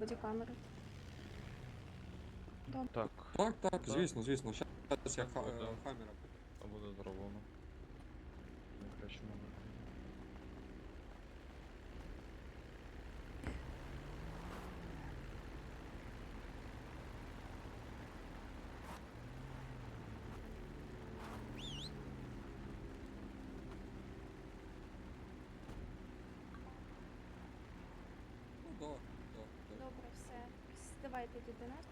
бодікамери. Так, Так, так, Так. звісно, звісно. Зараз я ха- Буде. е, хамера. то буде зроблено. Найкраще кращому випадку. Ну да, да, да. Добре, все. Давай тоді до нас.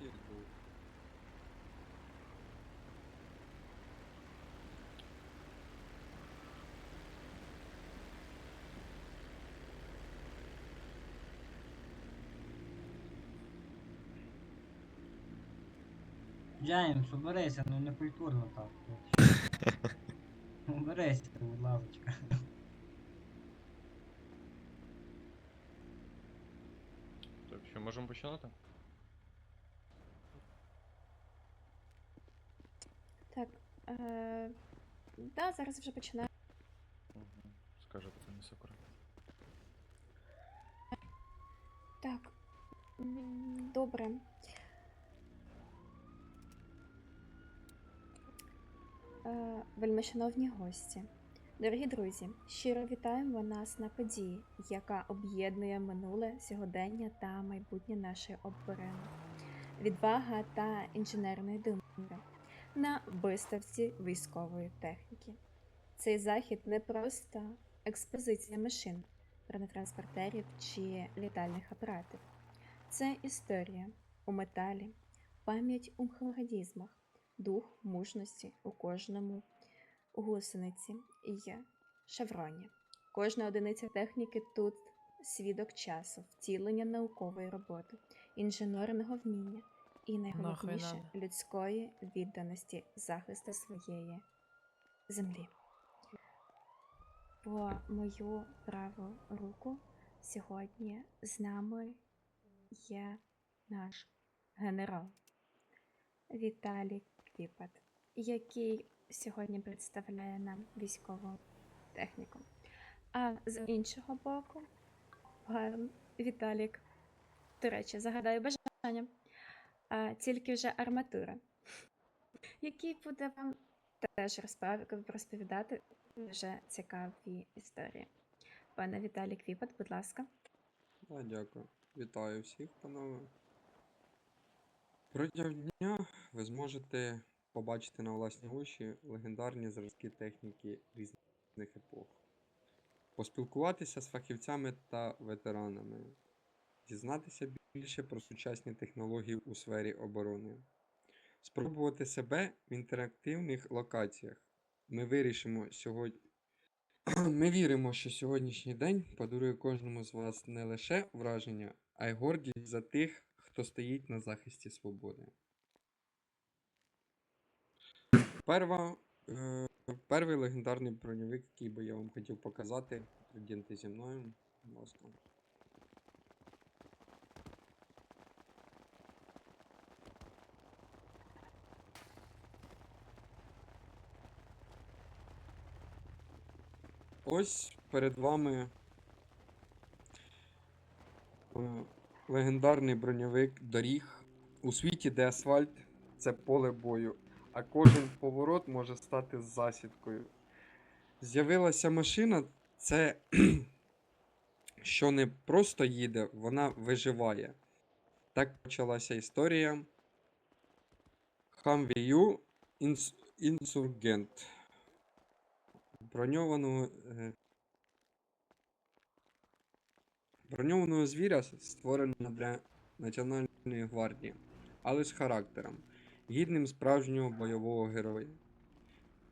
Іду. Джеймс, уберися, ну не культурно так. Уберися, будь ласка. Так, що можемо починати? Так. Е... Да, зараз вже починаємо. Угу. Скажете пані Сакура. Так. Добре. Е, Вельмишановні гості, дорогі друзі, щиро вітаємо нас на події, яка об'єднує минуле, сьогодення та майбутнє нашої оборони. Відвага та інженерної думки на виставці військової техніки. Цей захід не просто експозиція машин, бронетранспортерів чи літальних апаратів. Це історія у металі, пам'ять у механізмах, дух мужності у кожному гусениці і шевроні. Кожна одиниця техніки тут свідок часу, втілення наукової роботи, інженерного вміння і найголовніше людської відданості захисту своєї землі. По мою праву руку сьогодні з нами є наш генерал Віталій Квіпат, який сьогодні представляє нам військову техніку. А з іншого боку, Віталік, до речі, загадаю бажання, а, тільки вже арматура, який буде вам теж розповідати вже цікаві історії. Пане Віталій Квіпат, будь ласка. Да, дякую. Вітаю всіх, панове. Протягом дня ви зможете побачити на власні очі легендарні зразки техніки різних епох, поспілкуватися з фахівцями та ветеранами, дізнатися більше про сучасні технології у сфері оборони, спробувати себе в інтерактивних локаціях. Ми вирішимо сьогодні. Ми віримо, що сьогоднішній день подарує кожному з вас не лише враження, а й гордість за тих, хто стоїть на захисті свободи. Перва, е, перший легендарний броньовик, який би я вам хотів показати. Прийдемте зі мною. будь ласка. Ось перед вами е, легендарний броньовик доріг у світі, де асфальт це поле бою, а кожен поворот може стати засідкою. З'явилася машина, це що не просто їде, вона виживає. Так почалася історія. Хамвію інсургент. Броньованого. е, Броньованого звіря створено для Національної гвардії, але з характером, гідним справжнього бойового героя.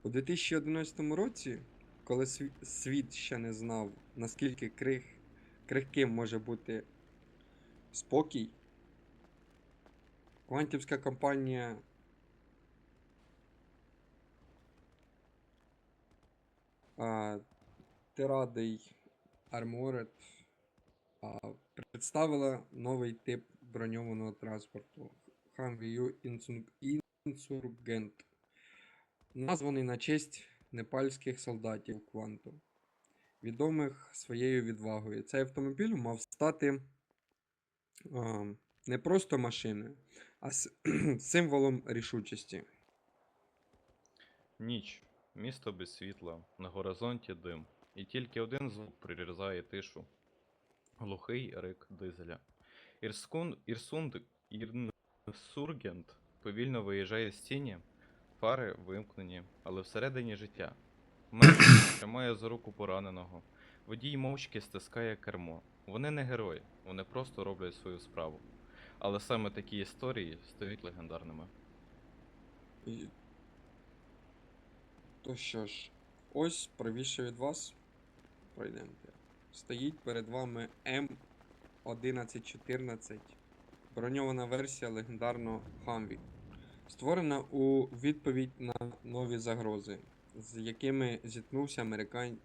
У 2011 році, коли світ ще не знав, наскільки крих, крихким може бути спокій, квантівська компанія а, Терадий Armored представила новий тип броньованого транспорту Insur- Insurgent, названий на честь непальських солдатів Кванту, відомих своєю відвагою. Цей автомобіль мав стати а, не просто машиною, а символом рішучості. Ніч. Місто без світла, на горизонті дим. І тільки один звук прирізає тишу. Глухий рик дизеля. Ірскун, Ірсунд, Ірнсургент повільно виїжджає з тіні, фари вимкнені, але всередині життя. Мер тримає за руку пораненого. Водій мовчки стискає кермо. Вони не герої, вони просто роблять свою справу. Але саме такі історії стають легендарними. І... То що ж, ось правіше від вас пройдемо. Стоїть перед вами М1114, броньована версія легендарного Humvee. Створена у відповідь на нові загрози, з якими зіткнувся американ...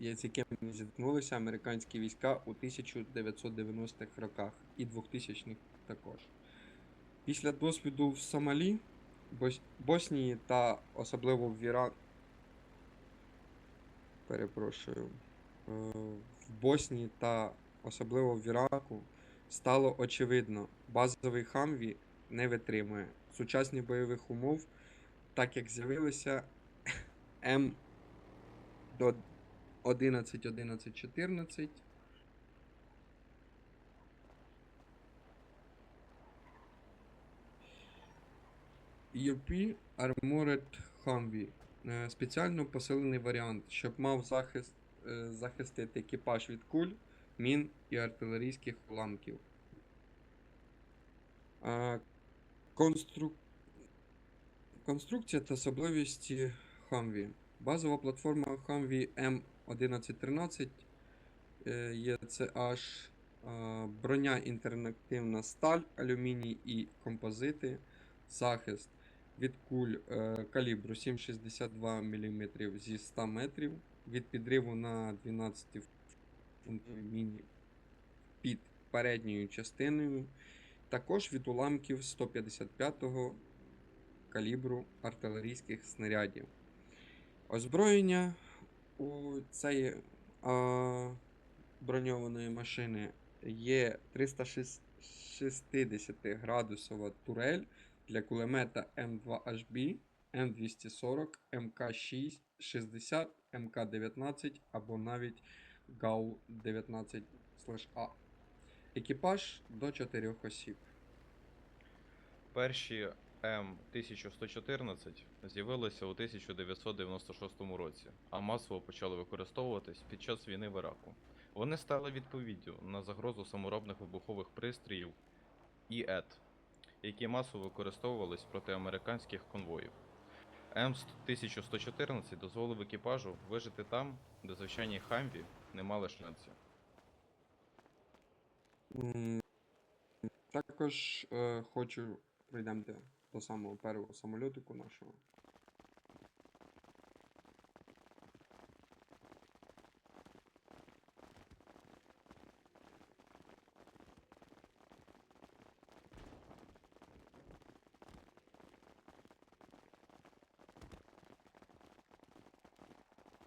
з якими зіткнулися американські війська у 1990-х роках і 2000-х також. Після досвіду в Сомалі, Бос... Боснії та особливо в Іра... Перепрошую. Е, В Боснії та особливо в Іраку стало очевидно, базовий Хамві не витримує сучасних бойових умов, так як з'явилися М до 11, 11, 14. UP Armored Humvee. Спеціально посилений варіант, щоб мав захист, е, захистити екіпаж від куль, мін і артилерійських уламків. А, конструк... Конструкція та особливості Humvee. Базова платформа Humvee M1113 е, є CH, а, броня інтерактивна сталь, алюміній і композити, захист від куль е, калібру 7,62 мм зі 100 метрів, від підриву на 12 фунтовій міні під передньою частиною, також від уламків 155-го калібру артилерійських снарядів. Озброєння у цієї а, броньованої машини є 360 градусова турель для кулемета М2HB, М240, МК6, 60, МК19 або навіть ГАУ-19/А. Екіпаж до 4 осіб. Перші М1114 з'явилися у 1996 році, а масово почали використовуватись під час війни в Іраку. Вони стали відповіддю на загрозу саморобних вибухових пристроїв ІЕТ, які масово використовувались проти американських конвоїв. М1114 дозволив екіпажу вижити там, де звичайні хамві не мали шансів. Також е, хочу прийдемо до самого першого самольотику нашого.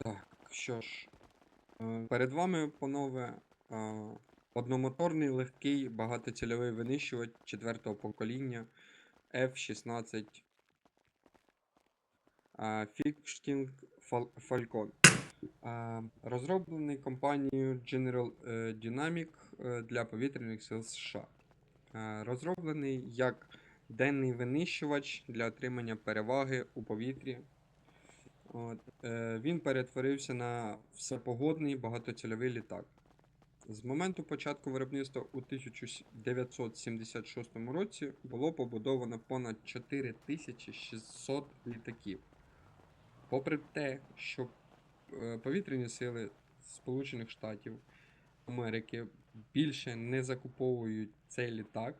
Так, що ж, е, перед вами, панове, е, одномоторний легкий багатоцільовий винищувач четвертого покоління F-16 е, Fixing Falcon. Розроблений компанією General Dynamic для повітряних сил США. Розроблений як денний винищувач для отримання переваги у повітрі. От, е, він перетворився на всепогодний багатоцільовий літак. З моменту початку виробництва у 1976 році було побудовано понад 4600 літаків. Попри те, що е, повітряні сили Сполучених Штатів Америки більше не закуповують цей літак,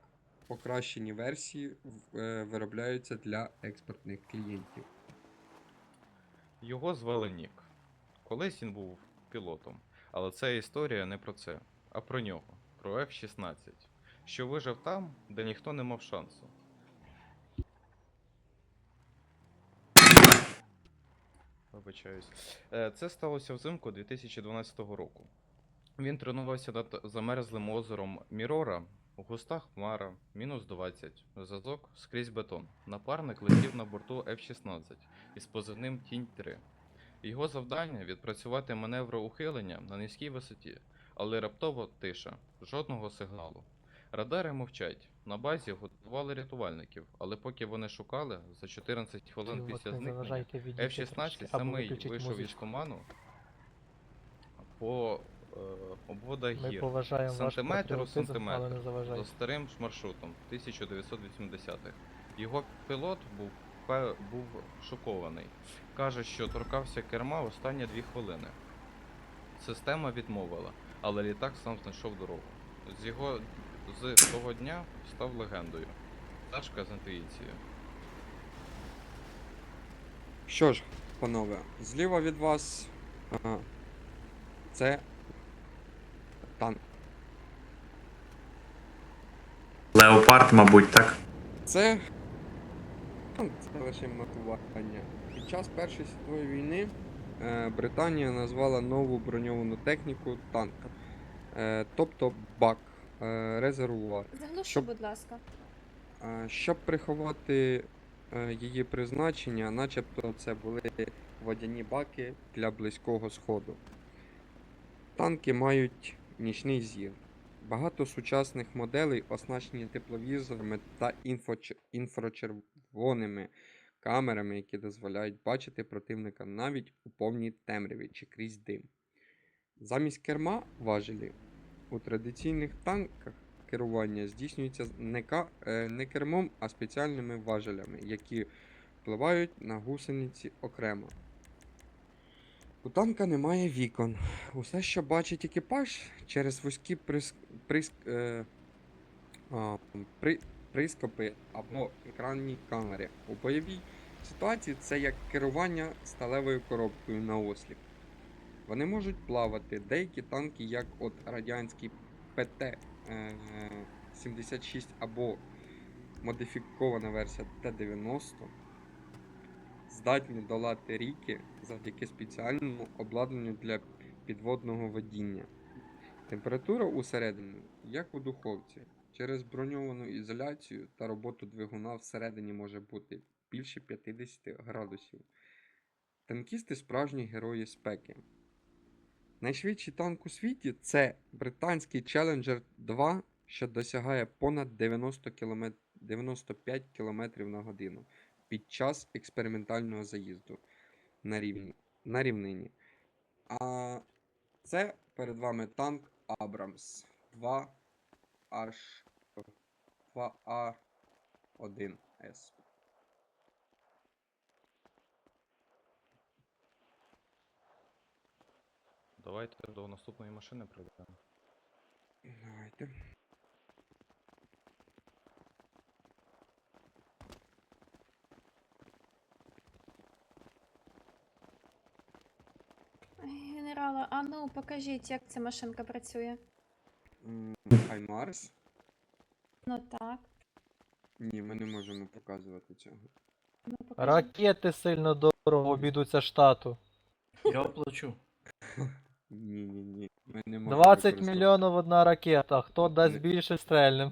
покращені версії е, виробляються для експортних клієнтів. Його звали Нік. Колись він був пілотом, але ця історія не про це, а про нього, про F-16, що вижив там, де ніхто не мав шансу. Вибачаюсь. Е, Це сталося взимку 2012 року. Він тренувався над замерзлим озером Мірора Густа хмара, мінус 20. Зв'язок скрізь бетон. Напарник летів на борту F-16 із позивним Тінь 3. Його завдання відпрацювати маневр ухилення на низькій висоті, але раптово тиша, жодного сигналу. Радари мовчать. На базі готували рятувальників, але поки вони шукали, за 14 хвилин після не зникнення F-16 самий вийшов із коману по е, обводах Ми гір поважаємо ваш сантиметр у патріотизм, але сантиметр не за заважайте. старим ж маршрутом 1980-х. Його пілот був, пе- був шокований. Каже, що торкався керма останні дві хвилини. Система відмовила, але літак сам знайшов дорогу. З його з того дня став легендою. Пташка з інтуїцією. Що ж, панове, зліва від вас а, це танк. Леопард, мабуть, так? Це, це лише мотивування. Під час Першої світової війни е, Британія назвала нову броньовану техніку танк. Е, тобто бак, е, резервуар. Заглуши, Щоб- будь ласка. Щоб приховати її призначення, начебто це були водяні баки для близького сходу. Танки мають нічний зір. Багато сучасних моделей оснащені тепловізорами та інфрачервоними камерами, які дозволяють бачити противника навіть у повній темряві чи крізь дим. Замість керма важелі у традиційних танках керування здійснюється не, е, кермом, а спеціальними важелями, які впливають на гусениці окремо. У танка немає вікон. Усе, що бачить екіпаж через вузькі прис... прис... е... а, при... прископи або екранні камери. У бойовій ситуації це як керування сталевою коробкою на осліп. Вони можуть плавати. Деякі танки, як от радянський ПТ е, 76 або модифікована версія Т-90, здатні долати ріки завдяки спеціальному обладнанню для підводного водіння. Температура усередині, як у духовці, через броньовану ізоляцію та роботу двигуна всередині може бути більше 50 градусів. Танкісти справжні герої спеки. Найшвидший танк у світі це британський Challenger 2, що досягає понад 90 км, 95 км на годину під час експериментального заїзду на, рівні, на рівнині. А це перед вами танк Abrams 2 h 2A1S. Давайте до наступної машини пройдемо. Давайте. Генерала, а ну покажіть, як ця машинка працює. Хаймарс? Ну так. Ні, ми не можемо показувати цього. Ну, покажіть. Ракети сильно дорого обійдуться штату. Я оплачу. Ні, ні, ні. Ми не можемо 20 використовувати. мільйонів одна ракета. Хто дасть більше стрельним?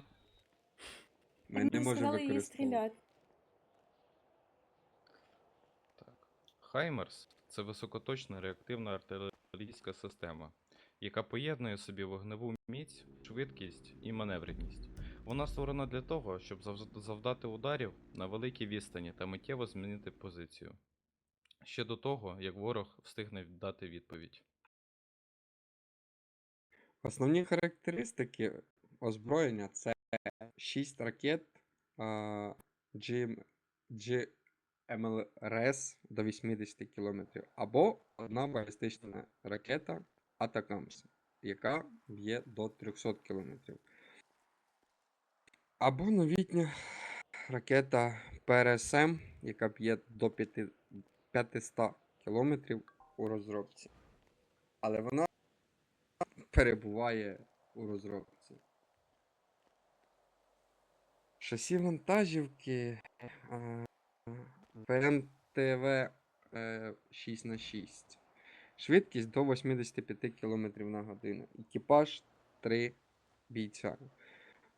Ми Мені не можемо сказали її використовувати. стріляти. Так. Хаймерс це високоточна реактивна артилерійська система, яка поєднує собі вогневу міць, швидкість і маневреність. Вона створена для того, щоб завдати ударів на великій відстані та миттєво змінити позицію. Ще до того, як ворог встигне дати відповідь. Основні характеристики озброєння це 6 ракет GM, GMLRS до 80 км, або одна балістична ракета Атакамс, яка б'є до 300 км. Або новітня ракета ПРСМ, яка б'є до 500 км у розробці. Але вона перебуває у розробці. Шасі вантажівки е, ПМТВ 6х6. Швидкість до 85 км на годину. Екіпаж 3 бійця.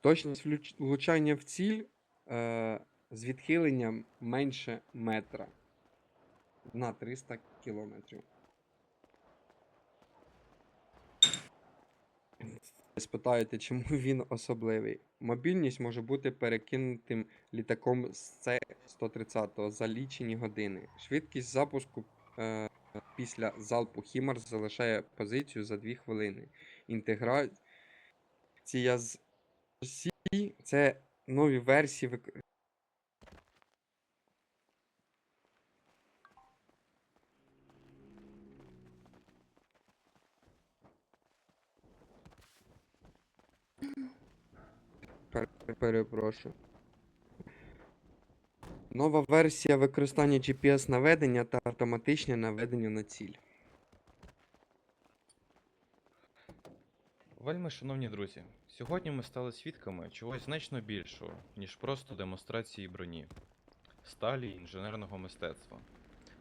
Точність влучання в ціль е, з відхиленням менше метра на 300 кілометрів. Ви Спитаєте, чому він особливий? Мобільність може бути перекинутим літаком з С-130 за лічені години. Швидкість запуску е, після залпу Хімарс залишає позицію за 2 хвилини. Інтеграція з Росії це нові версії Перепрошую. Нова версія використання GPS-наведення та автоматичне наведення на ціль. Вельми шановні друзі, сьогодні ми стали свідками чогось значно більшого, ніж просто демонстрації броні, сталі й інженерного мистецтва.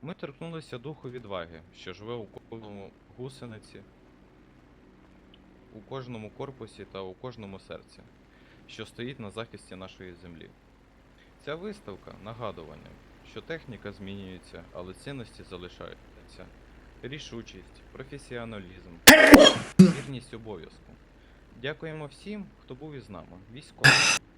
Ми торкнулися духу відваги, що живе у кожному гусениці, у кожному корпусі та у кожному серці, що стоїть на захисті нашої землі. Ця виставка нагадування, що техніка змінюється, але цінності залишаються. Рішучість, професіоналізм, вірність обов'язку. Дякуємо всім, хто був із нами: військовим,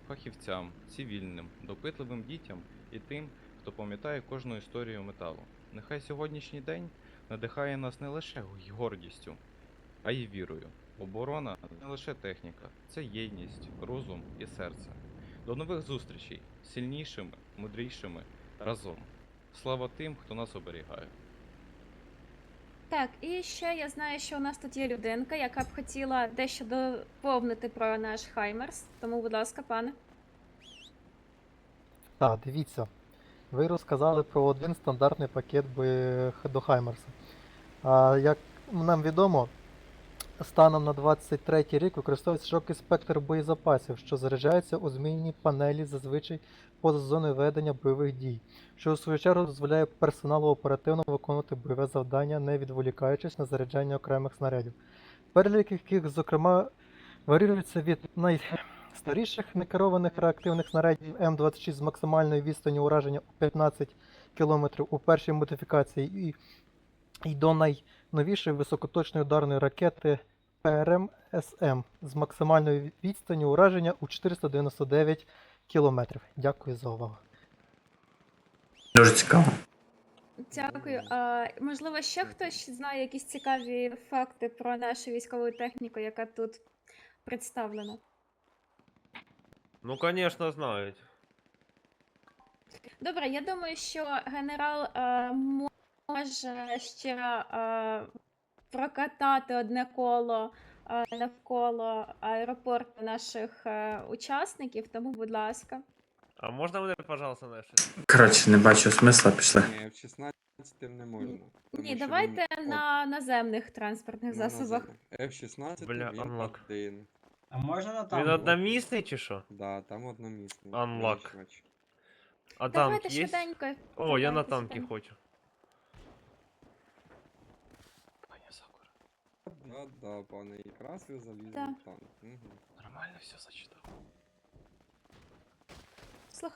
фахівцям, цивільним, допитливим дітям і тим, хто пам'ятає кожну історію металу. Нехай сьогоднішній день надихає нас не лише гордістю, а й вірою. Оборона не лише техніка, це єдність, розум і серце. До нових зустрічей, сильнішими, мудрішими, разом. Слава тим, хто нас оберігає. Так, і ще я знаю, що у нас тут є людинка, яка б хотіла дещо доповнити про наш Хаймерс. Тому, будь ласка, пане. Так, дивіться. Ви розказали про один стандартний пакет до Хаймерса. А як нам відомо, станом на 23 рік використовується широкий спектр боєзапасів, що заряджаються у змінній панелі зазвичай поза зоною ведення бойових дій, що у свою чергу дозволяє персоналу оперативно виконувати бойове завдання, не відволікаючись на заряджання окремих снарядів. Перелік яких, зокрема, варіюється від найстаріших некерованих реактивних снарядів М26 з максимальною відстанню ураження у 15 км у першій модифікації і, і до найновішої високоточної ударної ракети ПРМ-СМ з максимальною відстанню ураження у 499 км. Дякую за увагу. Дуже цікаво. Дякую. А, можливо, ще хтось знає якісь цікаві факти про нашу військову техніку, яка тут представлена. Ну, конечно, знають. Добре, я думаю, що генерал е, може ще е, прокатати одне коло е, навколо аеропорту наших е, учасників, тому, будь ласка. А можна мене, пожалуйста, на щось? Коротше, не бачу смисла, пішли. Ні, в 16 не можна. Ні, давайте на наземних транспортних на засобах. F-16 Бля, він unlock. один. А можна на Він танку? одномісний чи що? Да, там одномісний. Unlock. А танк Давайте є? швиденько. О, я на давайте танки швиденько. хочу. Да, да, пане, якраз ви залізли Да. в танк. Угу. нормально все зачитав.